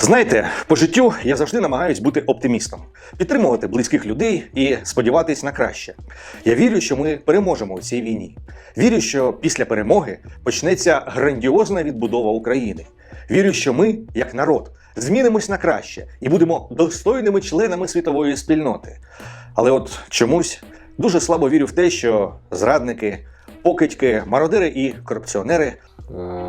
Знаєте, по життю я завжди намагаюсь бути оптимістом, підтримувати близьких людей і сподіватись на краще. Я вірю, що ми переможемо у цій війні. Вірю, що після перемоги почнеться грандіозна відбудова України. Вірю, що ми, як народ, змінимось на краще і будемо достойними членами світової спільноти. Але от чомусь дуже слабо вірю в те, що зрадники, покидьки, мародери і корупціонери Е,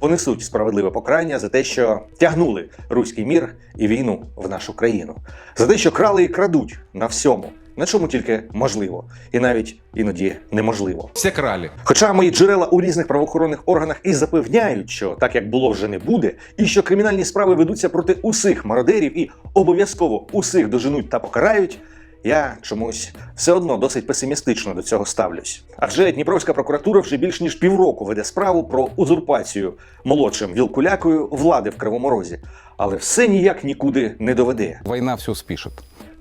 понесуть справедливе покарання за те, що тягнули руський мір і війну в нашу країну, за те, що крали і крадуть на всьому, на чому тільки можливо, і навіть іноді неможливо. Все крали. Хоча мої джерела у різних правоохоронних органах і запевняють, що так як було вже не буде, і що кримінальні справи ведуться проти усіх мародерів і обов'язково усіх доженуть та покарають. Я чомусь все одно досить песимістично до цього ставлюсь. Адже Дніпровська прокуратура вже більш ніж півроку веде справу про узурпацію молодшим вілкулякою влади в Кривому Розі, але все ніяк нікуди не доведе. Война все спишет.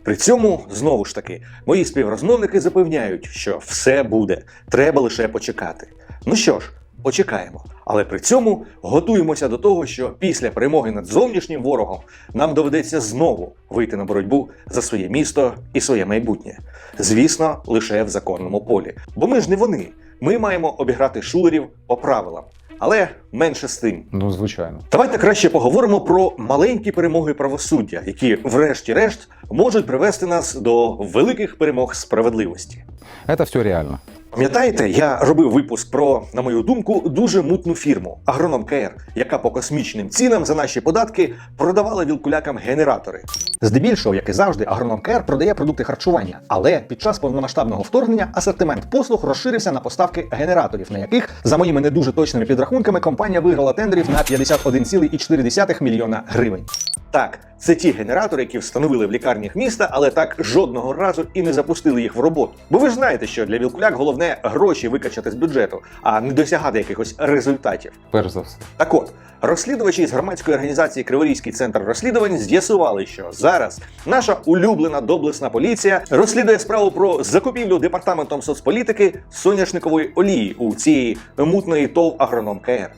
При цьому знову ж таки мої співрозмовники запевняють, що все буде, треба лише почекати. Ну що ж, почекаємо. Але при цьому готуємося до того, що після перемоги над зовнішнім ворогом нам доведеться знову вийти на боротьбу за своє місто і своє майбутнє. Звісно, лише в законному полі. Бо ми ж не вони. Ми маємо обіграти шулерів по правилам. Але менше з тим. Ну, звичайно. Давайте краще поговоримо про маленькі перемоги правосуддя, які, врешті-решт, можуть привести нас до великих перемог справедливості. Это все реально. Пам'ятаєте, я робив випуск про, на мою думку, дуже мутну фірму Агроном КР, яка по космічним цінам за наші податки продавала вілкулякам генератори. Здебільшого, як і завжди, Агроном КР продає продукти харчування, але під час повномасштабного вторгнення асортимент послуг розширився на поставки генераторів, на яких, за моїми не дуже точними підрахунками, компанія виграла тендерів на 51,4 мільйона гривень. Так, це ті генератори, які встановили в лікарнях міста, але так жодного разу і не запустили їх в роботу. Бо ви ж знаєте, що для вілкуляк головне гроші викачати з бюджету, а не досягати якихось результатів. Перш за все. Так от, розслідувачі з громадської організації Криворізький центр розслідувань з'ясували, що зараз наша улюблена доблесна поліція розслідує справу про закупівлю департаментом соцполітики соняшникової олії у цієї мутної ТОВ агроном КР.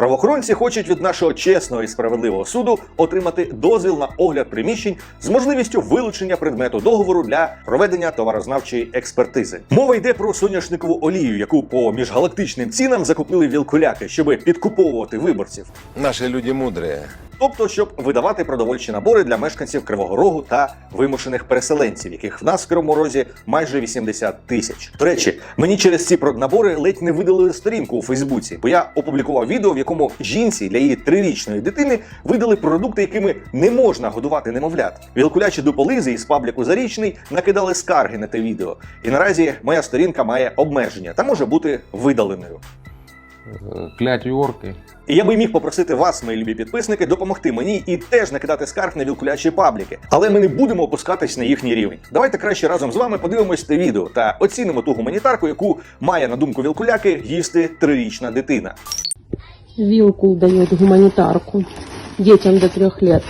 Правоохоронці хочуть від нашого чесного і справедливого суду отримати дозвіл на огляд приміщень з можливістю вилучення предмету договору для проведення товарознавчої експертизи. Мова йде про соняшникову олію, яку по міжгалактичним цінам закупили вілкуляки, щоб підкуповувати виборців. Наші люди мудрые. Тобто, щоб видавати продовольчі набори для мешканців Кривого Рогу та вимушених переселенців, яких в нас в Кривому Розі майже 80 тисяч. До речі, мені через ці проднабори ледь не видали сторінку у Фейсбуці, бо я опублікував відео, в якому жінці для її трирічної дитини видали продукти, якими не можна годувати немовлят. Вілкулячі дуполизи із пабліку зарічний накидали скарги на те відео. І наразі моя сторінка має обмеження та може бути видаленою. Клятью орки. І я би міг попросити вас, мої любі підписники, допомогти мені і теж накидати скарг на вілкулячі пабліки. Але ми не будемо опускатись на їхній рівень. Давайте краще разом з вами подивимось це відео та оцінимо ту гуманітарку, яку має на думку вілкуляки їсти трирічна дитина. Вилку дает гуманитарку детям до трех лет.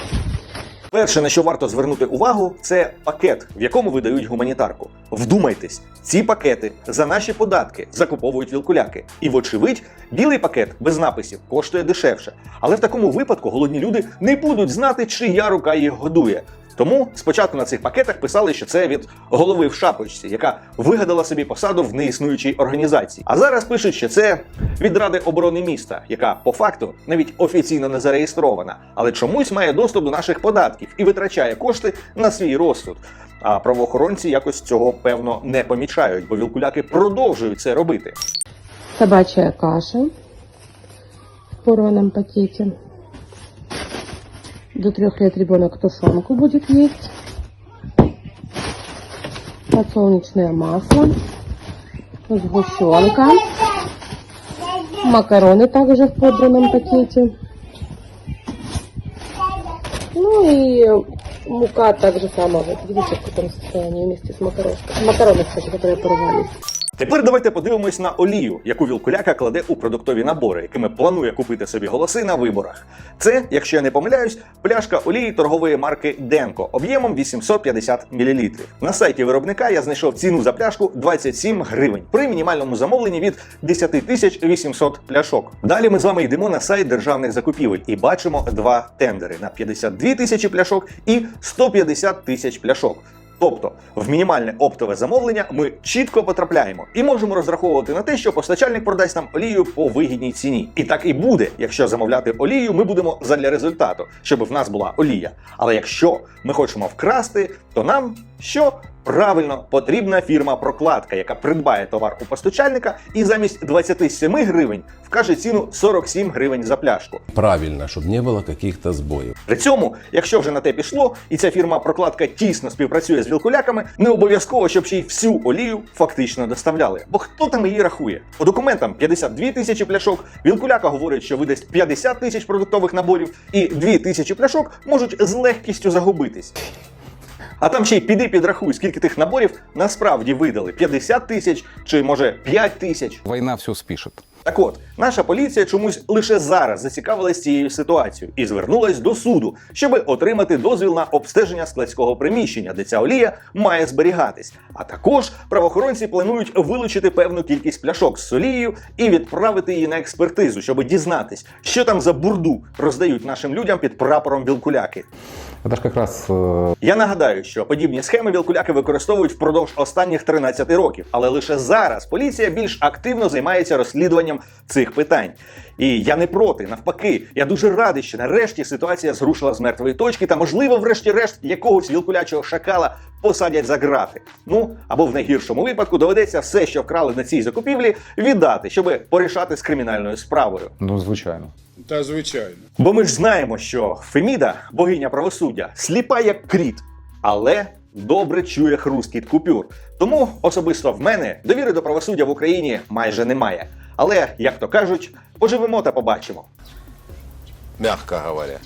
Перше, на що варто звернути увагу, це пакет, в якому видають гуманітарку. Вдумайтесь, ці пакети за наші податки закуповують вілкуляки. І, вочевидь, білий пакет без написів коштує дешевше. Але в такому випадку голодні люди не будуть знати, чия рука їх годує. Тому спочатку на цих пакетах писали, що це від голови в шапочці, яка вигадала собі посаду в неіснуючій організації. А зараз пишуть, що це від Ради оборони міста, яка по факту навіть офіційно не зареєстрована, але чомусь має доступ до наших податків і витрачає кошти на свій розсуд. А правоохоронці якось цього певно не помічають, бо вілкуляки продовжують це робити. Собачья каша в порванном пакете. До трех лет ребенок тушенку будет есть. Подсолнечное масло. Сгущенка. Макароны также в подранном пакете. Ну и мука также самого. Вот Видите, в каком состоянии вместе с макарошкой. Макароны, кстати, которые порвались. Тепер давайте подивимось на олію, яку вілкуляка кладе у продуктові набори, якими планує купити собі голоси на виборах. Це, якщо я не помиляюсь, пляшка олії торгової марки Денко об'ємом 850 мл. На сайті виробника я знайшов ціну за пляшку 27 гривень при мінімальному замовленні від 10 тисяч 800 пляшок. Далі ми з вами йдемо на сайт державних закупівель і бачимо два тендери на 52 тисячі пляшок і 150 тисяч пляшок. Тобто в мінімальне оптове замовлення ми чітко потрапляємо і можемо розраховувати на те, що постачальник продасть нам олію по вигідній ціні. І так і буде, якщо замовляти олію, ми будемо задля результату, щоб в нас була олія. Але якщо ми хочемо вкрасти, то нам що? Правильно, потрібна фірма прокладка, яка придбає товар у постачальника і замість 27 гривень вкаже ціну 47 гривень за пляшку. правильно, чтобы не было каких-то сбоев. При цьому, якщо вже на те пішло, і ця фірма прокладка тісно співпрацює з вілкуляками, не обов'язково, щоб ще й всю олію фактично доставляли. Бо хто там її рахує? По документам 52 тисячі пляшок. Вілкуляка говорить, що видасть 50 тисяч продуктових наборів, і 2 тисячі пляшок можуть з легкістю загубитись. А там ще й піди підрахуй, скільки тих наборів насправді видали: 50 тисяч чи може 5 тисяч. Война все спишет. Так от, наша поліція чомусь лише зараз зацікавилась цією ситуацією і звернулась до суду, щоб отримати дозвіл на обстеження складського приміщення, де ця олія має зберігатись. А також правоохоронці планують вилучити певну кількість пляшок з олією і відправити її на експертизу, щоб дізнатись, що там за бурду роздають нашим людям під прапором вілкуляки. Это же как раз э, Я нагадаю, що подібні схеми вілкуляки використовують впродовж останніх 13 років, але лише зараз поліція більш активно займається розслідуванням цих питань. І я не проти, навпаки, я дуже радий, що нарешті ситуація зрушила з мертвої точки, та можливо, врешті-решт, якогось вілкулячого шакала посадять за грати. Ну або в найгіршому випадку доведеться все, що вкрали на цій закупівлі, віддати, щоб порішати з кримінальною справою. ну, звичайно. Та звичайно. Бо ми ж знаємо, що Феміда, богиня правосуддя, сліпа як кріт, але добре чує хрускіт купюр. Тому особисто в мене довіри до правосуддя в Україні майже немає. Але, як то кажуть, поживемо та побачимо. Мягко говоря.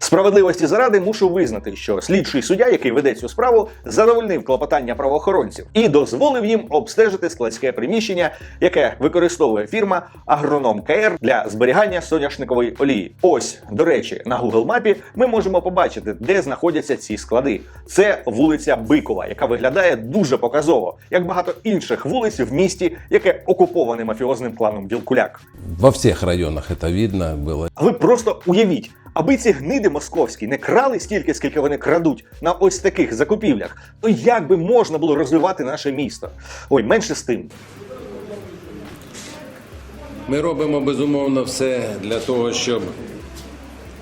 Справедливості заради мушу визнати, що слідчий суддя, який веде цю справу, задовольнив клопотання правоохоронців і дозволив їм обстежити складське приміщення, яке використовує фірма Агроном КР для зберігання соняшникової олії. Ось, до речі, на Google мапі ми можемо побачити, де знаходяться ці склади. Це вулиця Бикова, яка виглядає дуже показово, як багато інших вулиць в місті, яке окуповане мафіозним кланом Вілкуляк. Во всех районах это видно было. А ви просто уявіть, аби ці гниди московські не крали стільки, скільки вони крадуть на ось таких закупівлях, то як би можна було розвивати наше місто? Ой, менше з тим. Ми робимо безумовно все для того, щоб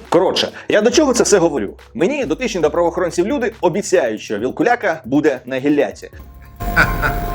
Коротше, я до чого це все говорю? Мені дотичні до правоохоронців люди обіцяють, що вілкуляка буде на гілляці.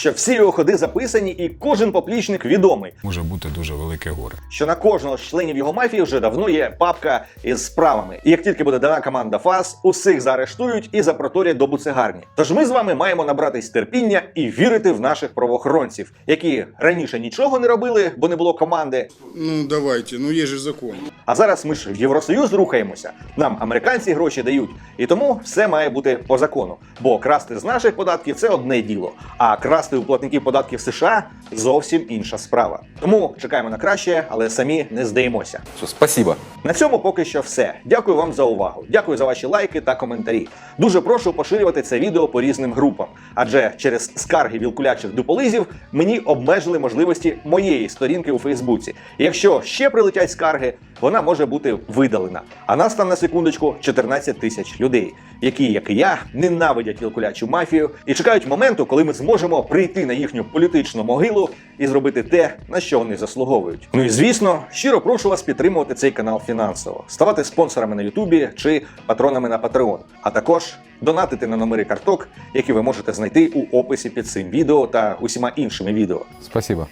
Що всі його ходи записані, і кожен поплічник відомий. Може бути дуже велике горе. що на кожного з членів його мафії вже давно є папка із справами. І як тільки буде дана команда ФАС, усіх заарештують і запроторять до буцегарні. Тож ми з вами маємо набратись терпіння і вірити в наших правоохоронців, які раніше нічого не робили, бо не було команди. Ну давайте, ну є же закон. А зараз ми ж в Євросоюз рухаємося. Нам американці гроші дають, і тому все має бути по закону. Бо красти з наших податків це одне діло, а красти у платників податків США зовсім інша справа. Тому чекаємо на краще, але самі не здаємося. Все, спасибо. На цьому поки що все. Дякую вам за увагу. Дякую за ваші лайки та коментарі. Дуже прошу поширювати це відео по різним групам, адже через скарги вілкулячих дуполизів мені обмежили можливості моєї сторінки у Фейсбуці. І якщо ще прилетять скарги, вона може бути видалена. А нас там на секундочку 14 тисяч людей, які, як і я, ненавидять вілкулячу мафію і чекають моменту, коли ми зможемо прийти на їхню політичну могилу і зробити те, на що вони заслуговують. Ну і звісно, щиро прошу вас підтримувати цей канал фінансово, ставати спонсорами на Ютубі чи патронами на Patreon, а також донатити на номери карток, які ви можете знайти у описі під цим відео та усіма іншими відео. Спасибо.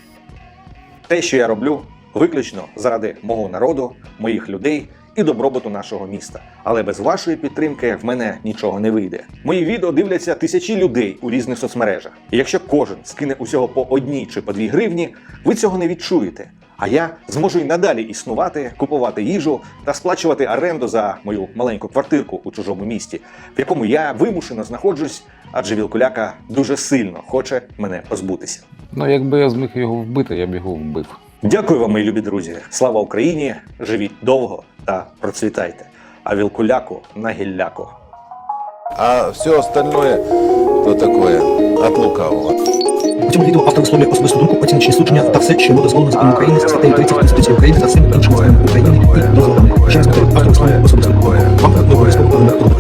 Те, що я роблю, виключно заради мого народу, моїх людей і добробуту нашого міста. Але без вашої підтримки в мене нічого не вийде. Мої відео дивляться тисячі людей у різних соцмережах. І якщо кожен скине усього по одній чи по дві гривні, ви цього не відчуєте. А я зможу й надалі існувати, купувати їжу та сплачувати оренду за мою маленьку квартирку у чужому місті, в якому я вимушено знаходжусь адже вілкуляка дуже сильно хоче мене позбутися. ну, якби я зміг його вбити, я б його вбив. Дякую вам, мої любі друзі. Слава Україні! Живіть довго та процвітайте. А вілкуляку на гілляку. А все остальное то такое от лукавого. У цьому відео автор висловлює особисту думку, оціночні судження та все, що буде дозволено законом України статтею 30 Конституції України та всіми іншими законами України і дозволами. Ще раз повторюю, автор висловлює особисту думку. Вам обов'язково повинна подобатися.